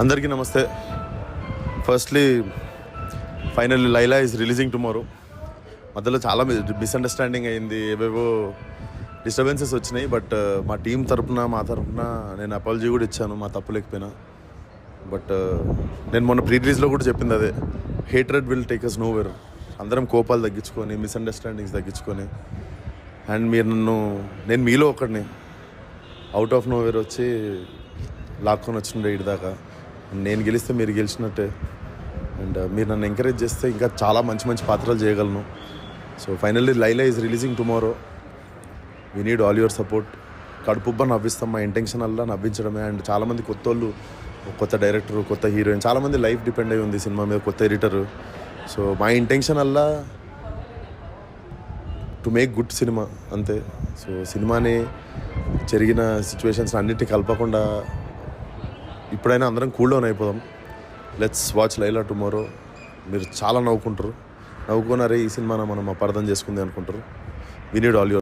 అందరికీ నమస్తే. Firstly finally Laila is releasing tomorrow మధ్యలో చాలా మిస్అండర్స్టాండింగ్ అయింది ఏవేవో డిస్టర్బెన్సెస్ వచ్చినాయి బట్ uh, మా టీం తరపున మా తరపున నేను అపాలజీ కూడా ఇచ్చాను మా తప్పు లేకపోయినా. బట్ uh, నేను మొన్న ప్రీ రిలీజ్లో కూడా చెప్పింది అదే. Hatred will take us nowhere అందరం కోపాలు తగ్గించుకొని మిస్అండర్స్టాండింగ్స్ తగ్గించుకొని అండ్ మీరు నన్ను నేను మీలో ఒకడిని. అవుట్ ఆఫ్ నోవేర్ వచ్చి లాక్కొని వచ్చిండే ఇటు దాకా. నేను గెలిస్తే మీరు గెలిచినట్టే. అండ్ uh, మీరు నన్ను ఎంకరేజ్ చేస్తే ఇంకా చాలా మంచి మంచి పాత్రలు చేయగలను. So finally Laila is releasing tomorrow we need all your support కడుపుబ్బ నవ్విస్తాం మా ఇంటెన్షన్ అల్లా నవ్వించడమే. అండ్ చాలామంది కొత్త వాళ్ళు కొత్త డైరెక్టర్ కొత్త హీరోయిన్ చాలామంది లైఫ్ డిపెండ్ అయి ఉంది సినిమా మీద కొత్త ఎడిటర్ సో మా ఇంటెన్షన్ అల్లా టు మేక్ గుడ్ సినిమా అంతే. సో సినిమాని జరిగిన సిచ్యువేషన్స్ అన్నిటిని కలపకుండా ఇప్పుడైనా అందరం కూల్ డౌన్ అయిపోదాం. లెట్స్ వాచ్ లైలా టుమారో మీరు చాలా నవ్వుకుంటారు. నవ్వుకున్నారే ఈ సినిమాన మనం అపార్థం చేసుకుంది అనుకుంటారు. We need all your